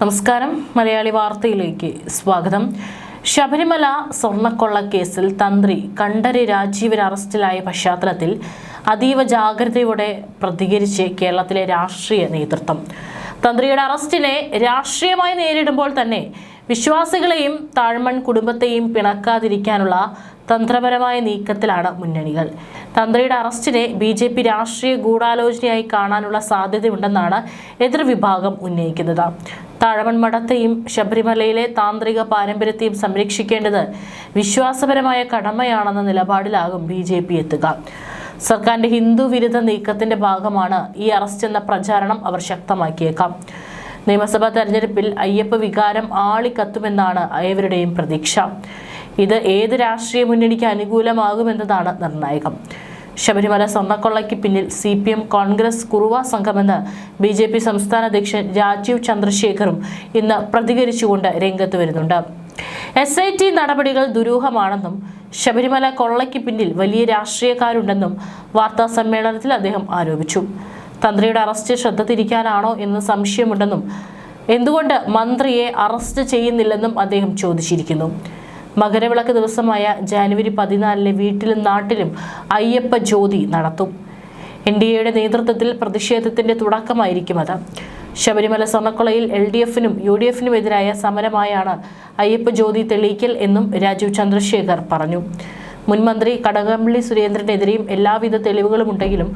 നമസ്കാരം. മലയാളി വാർത്തയിലേക്ക് സ്വാഗതം. ശബരിമല സ്വർണക്കൊള്ള കേസിൽ തന്ത്രി കണ്ഠര് രാജീവൻ അറസ്റ്റിലായ പശ്ചാത്തലത്തിൽ അതീവ ജാഗ്രതയോടെ പ്രതികരിച്ച് കേരളത്തിലെ രാഷ്ട്രീയ നേതൃത്വം. തന്ത്രിയുടെ അറസ്റ്റിനെ രാഷ്ട്രീയമായി നേരിടുമ്പോൾ തന്നെ വിശ്വാസികളെയും താഴ്മൺ കുടുംബത്തെയും പിണക്കാതിരിക്കാനുള്ള തന്ത്രപരമായ നീക്കത്തിലാണ് മുന്നണികൾ. തന്ത്രിയുടെ അറസ്റ്റിനെ ബി ജെ പി രാഷ്ട്രീയ ഗൂഢാലോചനയായി കാണാനുള്ള സാധ്യതയുണ്ടെന്നാണ് എതിർവിഭാഗം ഉന്നയിക്കുന്നത്. താഴമൺ മഠത്തെയും ശബരിമലയിലെ താന്ത്രിക പാരമ്പര്യത്തെയും സംരക്ഷിക്കേണ്ടത് വിശ്വാസപരമായ കടമയാണെന്ന നിലപാടിലാകും ബി ജെ പി എത്തുക. സർക്കാരിന്റെ ഹിന്ദു വിരുദ്ധ നീക്കത്തിന്റെ ഭാഗമാണ് ഈ അറസ്റ്റ് എന്ന പ്രചാരണം അവർ ശക്തമാക്കിയേക്കാം. നിയമസഭാ തെരഞ്ഞെടുപ്പിൽ അയ്യപ്പ വികാരം ആളിക്കത്തുമെന്നാണ് ഏവരുടെയും പ്രതീക്ഷ. ഇത് ഏത് രാഷ്ട്രീയ മുന്നണിക്ക് അനുകൂലമാകുമെന്നതാണ് നിർണായകം. ശബരിമല സ്വർണക്കൊള്ളയ്ക്ക് പിന്നിൽ സി പി എം കോൺഗ്രസ് കുറുവ സംഘമെന്ന് ബി ജെ പി സംസ്ഥാന അധ്യക്ഷൻ രാജീവ് ചന്ദ്രശേഖറും ഇന്ന് പ്രതികരിച്ചുകൊണ്ട് രംഗത്ത് വരുന്നുണ്ട്. എസ് ഐ ടി നടപടികൾ ദുരൂഹമാണെന്നും ശബരിമല കൊള്ളയ്ക്ക് പിന്നിൽ വലിയ രാഷ്ട്രീയക്കാരുണ്ടെന്നും വാർത്താ സമ്മേളനത്തിൽ അദ്ദേഹം ആരോപിച്ചു. തന്ത്രിയുടെ അറസ്റ്റ് ശ്രദ്ധ തിരിക്കാനാണോ എന്ന് സംശയമുണ്ടെന്നും എന്തുകൊണ്ട് മന്ത്രിയെ അറസ്റ്റ് ചെയ്യുന്നില്ലെന്നും അദ്ദേഹം ചോദിച്ചിരിക്കുന്നു. മകരവിളക്ക് ദിവസമായ ജാനുവരി പതിനാലിന് വീട്ടിലും നാട്ടിലും അയ്യപ്പ ജ്യോതി നടത്തും. എൻ ഡി എയുടെ നേതൃത്വത്തിൽ പ്രതിഷേധത്തിന്റെ തുടക്കമായിരിക്കും അത്. ശബരിമല സ്വർണക്കൊളയിൽ എൽ ഡി എഫിനും യു ഡി എഫിനും എതിരായ സമരമായാണ് അയ്യപ്പ ജ്യോതി തെളിയിക്കൽ എന്നും രാജീവ് ചന്ദ്രശേഖർ പറഞ്ഞു. മുൻമന്ത്രി കടകംപള്ളി സുരേന്ദ്രനെതിരെയും എല്ലാവിധ തെളിവുകളും ഉണ്ടെങ്കിലും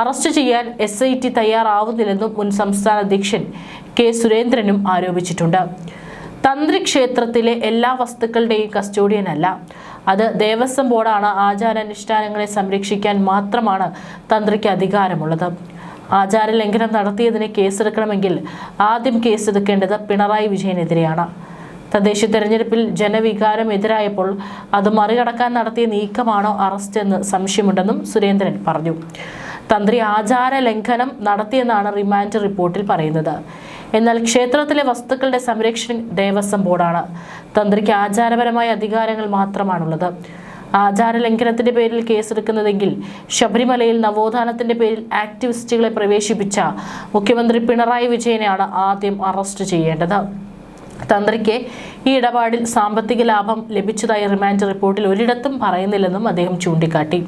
അറസ്റ്റ് ചെയ്യാൻ എസ് ഐ ടി തയ്യാറാവുന്നില്ലെന്നും മുൻ സംസ്ഥാന അധ്യക്ഷൻ കെ സുരേന്ദ്രനും ആരോപിച്ചിട്ടുണ്ട്. തന്ത്രി ക്ഷേത്രത്തിലെ എല്ലാ വസ്തുക്കളുടെയും കസ്റ്റോഡിയൻ അല്ല. അത് ദേവസ്വം ബോർഡാണ് ആചാരാനുഷ്ഠാനങ്ങളെ സംരക്ഷിക്കാൻ മാത്രമാണ് തന്ത്രിക്ക് അധികാരമുള്ളത്. ആചാര ലംഘനം നടത്തിയതിന് കേസെടുക്കണമെങ്കിൽ ആദ്യം കേസെടുക്കേണ്ടത് പിണറായി വിജയനെതിരെയാണ്. തദ്ദേശ തെരഞ്ഞെടുപ്പിൽ ജനവികാരം എതിരായപ്പോൾ അത് മറികടക്കാൻ നടത്തിയ നീക്കമാണോ അറസ്റ്റ് എന്ന് സംശയമുണ്ടെന്നും സുരേന്ദ്രൻ പറഞ്ഞു. തന്ത്രി ആചാര ലംഘനം നടത്തിയെന്നാണ് റിമാൻഡ് റിപ്പോർട്ടിൽ പറയുന്നത്. എന്നാൽ ക്ഷേത്രത്തിലെ വസ്തുക്കളുടെ സംരക്ഷണം ദേവസ്വം ബോർഡാണ്. തന്ത്രിക്ക് ആചാരപരമായ അധികാരങ്ങൾ മാത്രമാണുള്ളത്. ആചാര ലംഘനത്തിന്റെ പേരിൽ കേസെടുക്കുന്നതെങ്കിൽ ശബരിമലയിൽ നവോത്ഥാനത്തിന്റെ പേരിൽ ആക്ടിവിസ്റ്റുകളെ പ്രവേശിപ്പിച്ച മുഖ്യമന്ത്രി പിണറായി വിജയനെയാണ് ആദ്യം അറസ്റ്റ് ചെയ്യേണ്ടത്. തന്ത്രിക്ക് ഈ ഇടപാടിൽ സാമ്പത്തിക ലാഭം ലഭിച്ചതായി റിമാൻഡ് റിപ്പോർട്ടിൽ ഒരിടത്തും പറയുന്നില്ലെന്നും അദ്ദേഹം ചൂണ്ടിക്കാട്ടി.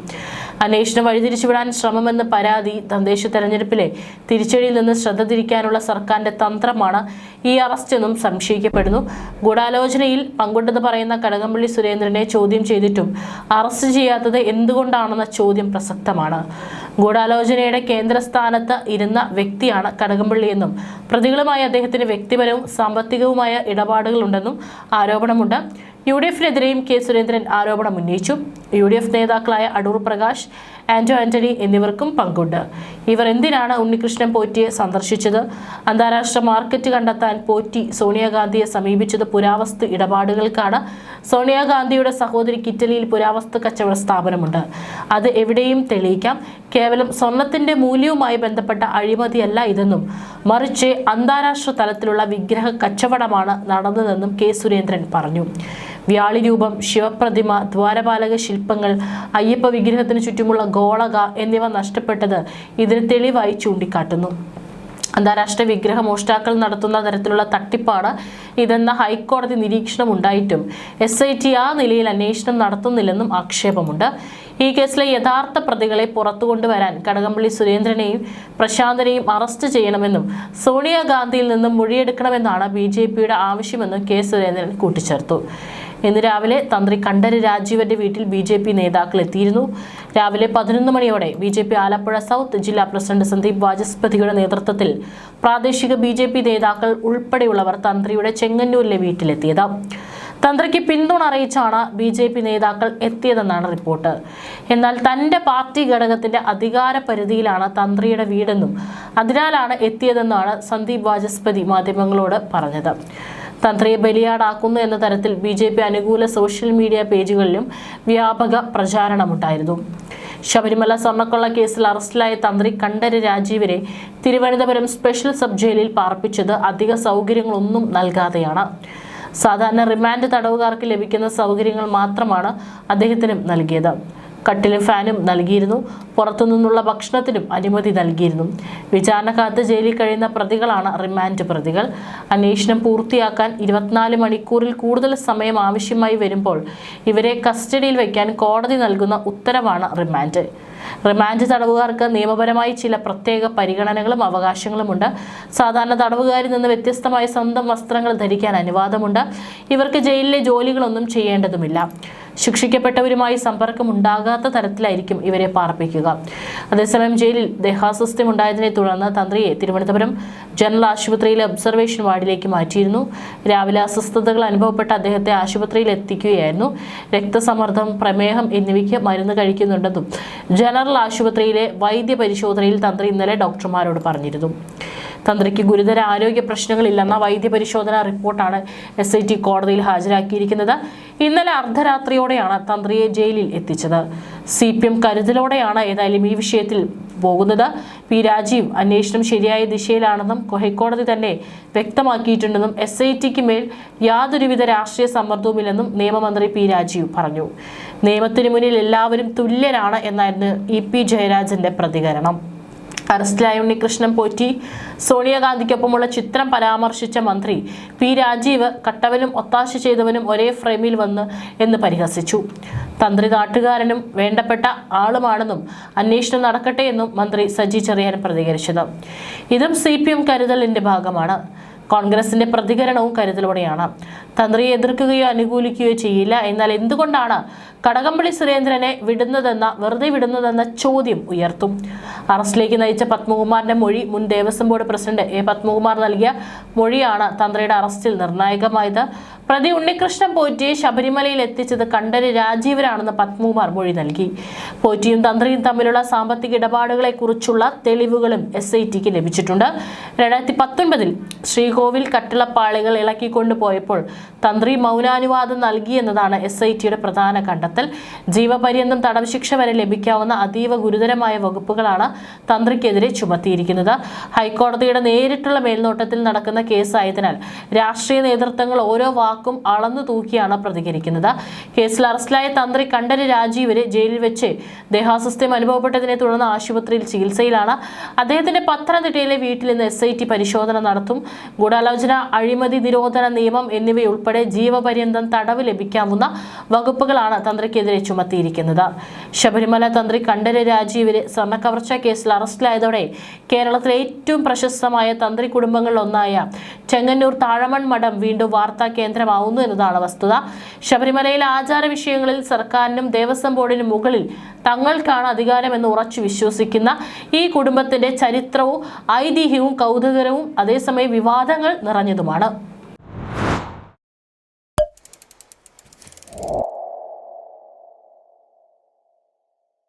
അന്വേഷണം വഴിതിരിച്ചുവിടാൻ ശ്രമമെന്ന് പരാതി തദ്ദേശ തെരഞ്ഞെടുപ്പിലെ തിരിച്ചടിയിൽ നിന്ന് ശ്രദ്ധ തിരിക്കാനുള്ള സർക്കാരിന്റെ തന്ത്രമാണ് ഈ അറസ്റ്റ് എന്നും സംശയിക്കപ്പെടുന്നു. ഗൂഢാലോചനയിൽ പങ്കുണ്ടെന്ന് പറയുന്ന കടകംപള്ളി സുരേന്ദ്രനെ ചോദ്യം ചെയ്തിട്ടും അറസ്റ്റ് ചെയ്യാത്തത് എന്തുകൊണ്ടാണെന്ന ചോദ്യം പ്രസക്തമാണ്. ഗൂഢാലോചനയുടെ കേന്ദ്രസ്ഥാനത്ത് ഇരുന്ന വ്യക്തിയാണ് കടകംപള്ളി എന്നും പ്രതികളുമായി അദ്ദേഹത്തിന് വ്യക്തിപരവും സാമ്പത്തികവുമായ ഇടപാടുകളുണ്ടെന്നും ആരോപണമുണ്ട്. യു ഡി എഫിനെതിരെയും കെ സുരേന്ദ്രൻ ആരോപണം ഉന്നയിച്ചു. യു ഡി എഫ് നേതാക്കളായ അടൂർ പ്രകാശ് ആന്റോ ആന്റണി എന്നിവർക്കും പങ്കുണ്ട്. ഇവർ എന്തിനാണ് ഉണ്ണികൃഷ്ണൻ പോറ്റിയെ സന്ദർശിച്ചത്? അന്താരാഷ്ട്ര മാർക്കറ്റ് കണ്ടെത്താൻ പോറ്റി സോണിയാഗാന്ധിയെ സമീപിച്ചത് പുരാവസ്തു ഇടപാടുകൾക്കാണ്. സോണിയാഗാന്ധിയുടെ സഹോദരിക്ക് ഇറ്റലിയിൽ പുരാവസ്തു കച്ചവട സ്ഥാപനമുണ്ട്. അത് എവിടെയും തെളിയിക്കാം. കേവലം സ്വർണത്തിന്റെ മൂല്യവുമായി ബന്ധപ്പെട്ട അഴിമതിയല്ല ഇതെന്നും മറിച്ച് അന്താരാഷ്ട്ര തലത്തിലുള്ള വിഗ്രഹ കച്ചവടമാണ് നടന്നതെന്നും കെ സുരേന്ദ്രൻ പറഞ്ഞു. വ്യാളി രൂപം ശിവപ്രതിമ ദ്വാരപാലക ശില്പങ്ങൾ അയ്യപ്പ വിഗ്രഹത്തിന് ചുറ്റുമുള്ള ഗോളക എന്നിവ നഷ്ടപ്പെട്ടത് ഇതിന് തെളിവായി ചൂണ്ടിക്കാട്ടുന്നു. അന്താരാഷ്ട്ര വിഗ്രഹ മോഷ്ടാക്കൾ നടത്തുന്ന തരത്തിലുള്ള തട്ടിപ്പാണ് ഇതെന്ന ഹൈക്കോടതി നിരീക്ഷണം ഉണ്ടായിട്ടും എസ് ഐ ടി ആ നിലയിൽ അന്വേഷണം നടത്തുന്നില്ലെന്നും ആക്ഷേപമുണ്ട്. ഈ കേസിലെ യഥാർത്ഥ പ്രതികളെ പുറത്തു കൊണ്ടുവരാൻ കടകംപള്ളി സുരേന്ദ്രനെയും പ്രശാന്തനെയും അറസ്റ്റ് ചെയ്യണമെന്നും സോണിയാഗാന്ധിയിൽ നിന്നും മൊഴിയെടുക്കണമെന്നാണ് ബി ജെ പിയുടെ ആവശ്യമെന്നും കെ സുരേന്ദ്രൻ കൂട്ടിച്ചേർത്തു. ഇന്ന് രാവിലെ തന്ത്രി കണ്ഠര് രാജീവന്റെ വീട്ടിൽ ബി ജെ പി നേതാക്കൾ എത്തിയിരുന്നു. രാവിലെ പതിനൊന്ന് മണിയോടെ B J P Alappuzha south ജില്ലാ പ്രസിഡന്റ് സന്ദീപ് വാചസ്പതിയുടെ നേതൃത്വത്തിൽ പ്രാദേശിക ബി ജെ പി നേതാക്കൾ ഉൾപ്പെടെയുള്ളവർ തന്ത്രിയുടെ ചെങ്ങന്നൂരിലെ വീട്ടിലെത്തിയത്. തന്ത്രിക്ക് പിന്തുണ അറിയിച്ചാണ് ബി ജെ പി നേതാക്കൾ എത്തിയതെന്നാണ് റിപ്പോർട്ട്. എന്നാൽ തന്റെ പാർട്ടി ഘടകത്തിന്റെ അധികാര പരിധിയിലാണ് തന്ത്രിയുടെ വീടെന്നും അതിനാലാണ് എത്തിയതെന്നാണ് സന്ദീപ് വാചസ്പതി മാധ്യമങ്ങളോട് പറഞ്ഞത്. തന്ത്രിയെ ബലിയാടാക്കുന്നു എന്ന തരത്തിൽ ബി അനുകൂല സോഷ്യൽ മീഡിയ പേജുകളിലും വ്യാപക പ്രചാരണമുണ്ടായിരുന്നു. ശബരിമല സ്വർണക്കൊള്ള കേസിൽ അറസ്റ്റിലായ തന്ത്രി കണ്ഠര് രാജീവരെ തിരുവനന്തപുരം സ്പെഷ്യൽ സബ് ജയിലിൽ പാർപ്പിച്ചത് അധിക സൗകര്യങ്ങളൊന്നും നൽകാതെയാണ്. സാധാരണ റിമാൻഡ് തടവുകാർക്ക് ലഭിക്കുന്ന സൗകര്യങ്ങൾ മാത്രമാണ് അദ്ദേഹത്തിനും നൽകിയത്. കട്ടിലും ഫാനും നൽകിയിരുന്നു. പുറത്തുനിന്നുള്ള ഭക്ഷണത്തിനും അനുമതി നൽകിയിരുന്നു. വിചാരണ കാത്ത് ജയിലിൽ കഴിയുന്ന പ്രതികളാണ് റിമാൻഡ് പ്രതികൾ. അന്വേഷണം പൂർത്തിയാക്കാൻ ഇരുപത്തിനാല് മണിക്കൂറിൽ കൂടുതൽ സമയം ആവശ്യമായി വരുമ്പോൾ ഇവരെ കസ്റ്റഡിയിൽ വയ്ക്കാൻ കോടതി നൽകുന്ന ഉത്തരവാണ് റിമാൻഡ്. റിമാൻഡ് തടവുകാർക്ക് നിയമപരമായി ചില പ്രത്യേക പരിഗണനകളും അവകാശങ്ങളുമുണ്ട്. സാധാരണ തടവുകാരിൽ നിന്ന് വ്യത്യസ്തമായ സ്വന്തം വസ്ത്രങ്ങൾ ധരിക്കാൻ അനുവാദമുണ്ട്. ഇവർക്ക് ജയിലിലെ ജോലികളൊന്നും ചെയ്യേണ്ടതുമില്ല. ശിക്ഷിക്കപ്പെട്ടവരുമായി സമ്പർക്കം ഉണ്ടാകാത്ത തരത്തിലായിരിക്കും ഇവരെ പാർപ്പിക്കുക. അതേസമയം ജയിലിൽ ദേഹാസ്വസ്ഥ്യം ഉണ്ടായതിനെ തുടർന്ന് തന്ത്രിയെ തിരുവനന്തപുരം ജനറൽ ആശുപത്രിയിലെ ഒബ്സർവേഷൻ വാർഡിലേക്ക് മാറ്റിയിരുന്നു. രാവിലെ അസ്വസ്ഥതകൾ അനുഭവപ്പെട്ട അദ്ദേഹത്തെ ആശുപത്രിയിൽ എത്തിക്കുകയായിരുന്നു. രക്തസമ്മർദ്ദം പ്രമേഹം എന്നിവയ്ക്ക് മരുന്ന് കഴിക്കുന്നുണ്ടെന്നും ജനറൽ ആശുപത്രിയിലെ വൈദ്യ പരിശോധനയിൽ തന്ത്രി ഇന്നലെ ഡോക്ടർമാരോട് പറഞ്ഞിരുന്നു. തന്ത്രിക്ക് ഗുരുതര ആരോഗ്യ പ്രശ്നങ്ങളില്ലെന്ന വൈദ്യപരിശോധനാ റിപ്പോർട്ടാണ് എസ് ഐ ടി കോടതിയിൽ ഹാജരാക്കിയിരിക്കുന്നത്. ഇന്നലെ അർദ്ധരാത്രിയോടെയാണ് തന്ത്രിയെ ജയിലിൽ എത്തിച്ചത്. സി പി എം കരുതലോടെയാണ് ഏതായാലും ഈ വിഷയത്തിൽ പോകുന്നത്. പി രാജീവ് അന്വേഷണം ശരിയായ ദിശയിലാണെന്നും ഹൈക്കോടതി തന്നെ വ്യക്തമാക്കിയിട്ടുണ്ടെന്നും എസ് ഐ ടിക്ക് മേൽ യാതൊരുവിധ രാഷ്ട്രീയ സമ്മർദ്ദവുമില്ലെന്നും നിയമമന്ത്രി പി രാജീവ് പറഞ്ഞു. നിയമത്തിന് മുന്നിൽ എല്ലാവരും തുല്യരാണ് എന്നായിരുന്നു ഇ പി ജയരാജന്റെ പ്രതികരണം. അറസ്റ്റിലായ ഉണ്ണികൃഷ്ണൻ പോറ്റി സോണിയാഗാന്ധിക്കൊപ്പമുള്ള ചിത്രം പരാമർശിച്ച മന്ത്രി പി രാജീവ് കട്ടവനും ഒത്താശ ചെയ്തവനും ഒരേ ഫ്രെയിമിൽ വന്ന് എന്ന് പരിഹസിച്ചു. തന്ത്രി നാട്ടുകാരനും വേണ്ടപ്പെട്ട ആളുമാണെന്നും അന്വേഷണം നടക്കട്ടെ എന്നും മന്ത്രി സജി ചെറിയാൻ പ്രതികരിച്ചത്. ഇതും സി പി എം കരുതലിന്റെ ഭാഗമാണ്. കോൺഗ്രസിന്റെ പ്രതികരണവും കരുതലോടെയാണ്. തന്ത്രിയെ എതിർക്കുകയോ അനുകൂലിക്കുകയോ ചെയ്യില്ല. എന്നാൽ എന്തുകൊണ്ടാണ് കടകംപള്ളി സുരേന്ദ്രനെ വിടുന്നതെന്ന വെറുതെ വിടുന്നതെന്ന ചോദ്യം ഉയർത്തും? അറസ്റ്റിലേക്ക് നയിച്ച പത്മകുമാറിന്റെ മൊഴി മുൻ Devaswom board president A Padmakumar നൽകിയ മൊഴിയാണ് തന്ത്രിയുടെ അറസ്റ്റിൽ നിർണായകമായത്. പ്രതി ഉണ്ണികൃഷ്ണൻ പോറ്റിയെ ശബരിമലയിൽ എത്തിച്ചത് കണ്ഠര് രാജീവനാണെന്ന് പത്മകുമാർ മൊഴി നൽകി. പോറ്റിയും തന്ത്രിയും തമ്മിലുള്ള സാമ്പത്തിക ഇടപാടുകളെ കുറിച്ചുള്ള തെളിവുകളും എസ് ഐ ടിക്ക് ലഭിച്ചിട്ടുണ്ട്. രണ്ടായിരത്തി പത്തൊൻപതിൽ ശ്രീകോവിൽ കട്ടിളപ്പാളികൾ ഇളക്കിക്കൊണ്ടു പോയപ്പോൾ തന്ത്രി മൗനാനുവാദം നൽകിയെന്നതാണ് എസ് ഐ ടിയുടെ പ്രധാന കണ്ടെത്തൽ. ജീവപര്യന്തം തടവ് ശിക്ഷ വരെ ലഭിക്കാവുന്ന അതീവ ഗുരുതരമായ വകുപ്പുകളാണ് തന്ത്രിക്കെതിരെ ചുമത്തിയിരിക്കുന്നത്. ഹൈക്കോടതിയുടെ നേരിട്ടുള്ള മേൽനോട്ടത്തിൽ നടക്കുന്ന കേസായതിനാൽ രാഷ്ട്രീയ നേതൃത്വങ്ങൾ ഓരോ വാക്കും അളന്നു തൂക്കിയാണ് പ്രതികരിക്കുന്നത്. കേസിൽ അറസ്റ്റിലായ തന്ത്രി കണ്ഠര് രാജീവരെ ജയിലിൽ വെച്ച് ദേഹാസ്വസ്ഥ്യം അനുഭവപ്പെട്ടതിനെ തുടർന്ന് ആശുപത്രിയിൽ ചികിത്സയിലാണ്. അദ്ദേഹത്തിന്റെ പത്തനംതിട്ടയിലെ വീട്ടിൽ നിന്ന് എസ് ഐ ടി പരിശോധന നടത്തും. ഗൂഢാലോചന അഴിമതി നിരോധന നിയമം എന്നിവയുൾപ്പെടെ ജീവപര്യന്തം തടവ് ലഭിക്കാവുന്ന വകുപ്പുകളാണ് തന്ത്രിക്കെതിരെ ചുമത്തിയിരിക്കുന്നത്. ശബരിമല തന്ത്രി കണ്ഠര് രാജീവരെ ശ്രമക്കവർച്ച കേസിൽ അറസ്റ്റിലായതോടെ കേരളത്തിലെ ഏറ്റവും പ്രശസ്തമായ തന്ത്രി കുടുംബങ്ങളിലൊന്നായ ചെങ്ങന്നൂർ താഴമൺ മഠം വീണ്ടും വാർത്താ കേന്ദ്രമാവുന്നു എന്നതാണ് വസ്തുത. ശബരിമലയിൽ ആചാര വിഷയങ്ങളിൽ സർക്കാരിനും ദേവസ്വം ബോർഡിനും മുകളിൽ തങ്ങൾക്കാണ് അധികാരമെന്ന് ഉറച്ചു വിശ്വസിക്കുന്ന ഈ കുടുംബത്തിന്റെ ചരിത്രവും ഐതിഹ്യവും കൗതുകരവും അതേസമയം വിവാദങ്ങൾ നിറഞ്ഞതുമാണ്.